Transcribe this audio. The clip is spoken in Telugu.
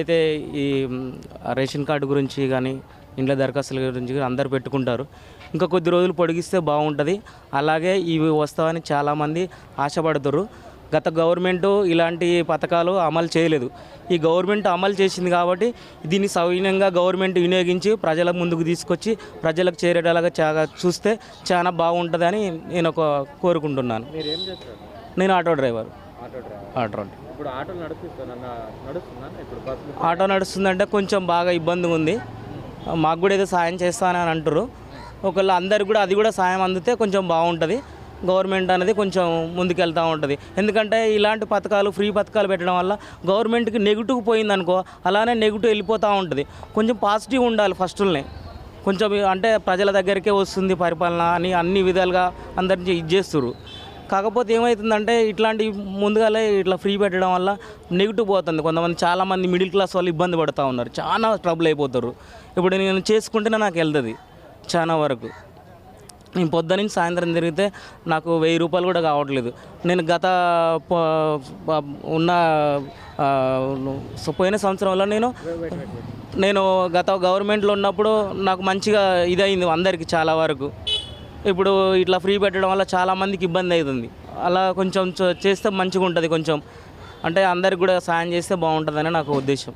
అయితే ఈ రేషన్ కార్డు గురించి కానీ ఇంట్లో దరఖాస్తుల గురించి కానీ అందరు పెట్టుకుంటారు. ఇంకా కొద్ది రోజులు పొడిగిస్తే బాగుంటుంది. అలాగే ఇవి వస్తామని చాలామంది ఆశపడుతారు గత గవర్నమెంట్ ఇలాంటి పథకాలు అమలు చేయలేదు. ఈ గవర్నమెంట్ అమలు చేసింది కాబట్టి దీన్ని సవినయంగా గవర్నమెంట్ వినియోగించి ప్రజల ముందుకు తీసుకొచ్చి ప్రజలకు చేరేటలాగా చాలా చూస్తే చాలా బాగుంటుందని నేను ఒక కోరుకుంటున్నాను. మీరు ఏం చేస్తారు? నేను ఆటో డ్రైవర్. ఆటో నడుస్తుందా నడుస్తుందంటే కొంచెం బాగా ఇబ్బంది ఉంది. మాకు కూడా ఏదో సాయం చేస్తానని అంటారు ఒకవేళ అందరికి కూడా అది కూడా సాయం అందితే కొంచెం బాగుంటుంది. గవర్నమెంట్ అనేది కొంచెం ముందుకెళ్తూ ఉంటుంది. ఎందుకంటే ఇలాంటి పథకాలు ఫ్రీ పథకాలు పెట్టడం వల్ల గవర్నమెంట్కి నెగిటివ్ పోయిందనుకో అలానే నెగిటివ్ వెళ్ళిపోతూ ఉంటుంది. కొంచెం పాజిటివ్ ఉండాలి ఫస్ట్నే కొంచెం అంటే ప్రజల దగ్గరికే వస్తుంది పరిపాలన అని అన్ని విధాలుగా అందరినీ ఇది చేస్తారు కాకపోతే ఏమవుతుందంటే ఇట్లాంటి ముందుగాలే ఇట్లా ఫ్రీ పెట్టడం వల్ల నెగిటివ్ పోతుంది. కొంతమంది చాలామంది మిడిల్ క్లాస్ వాళ్ళు ఇబ్బంది పడుతూ ఉన్నారు. చాలా ట్రబుల్ అయిపోతారు. ఇప్పుడు నేను చేసుకుంటేనే నాకు వెళ్తుంది చాలా వరకు. నేను పొద్దు నుంచి సాయంత్రం తిరిగితే నాకు వెయ్యి రూపాయలు కూడా కావట్లేదు. నేను గత ఉన్న సో పోయిన సంవత్సరంలో నేను నేను గత గవర్నమెంట్లో ఉన్నప్పుడు నాకు మంచిగా ఇదైంది అందరికీ చాలా వరకు. ఇప్పుడు ఇట్లా ఫ్రీ పెట్టడం వల్ల చాలామందికి ఇబ్బంది అవుతుంది. అలా కొంచెం చేస్తే మంచిగా ఉంటుంది కొంచెం. అంటే అందరికి కూడా సాయం చేస్తే బాగుంటుందని నాకు ఉద్దేశం.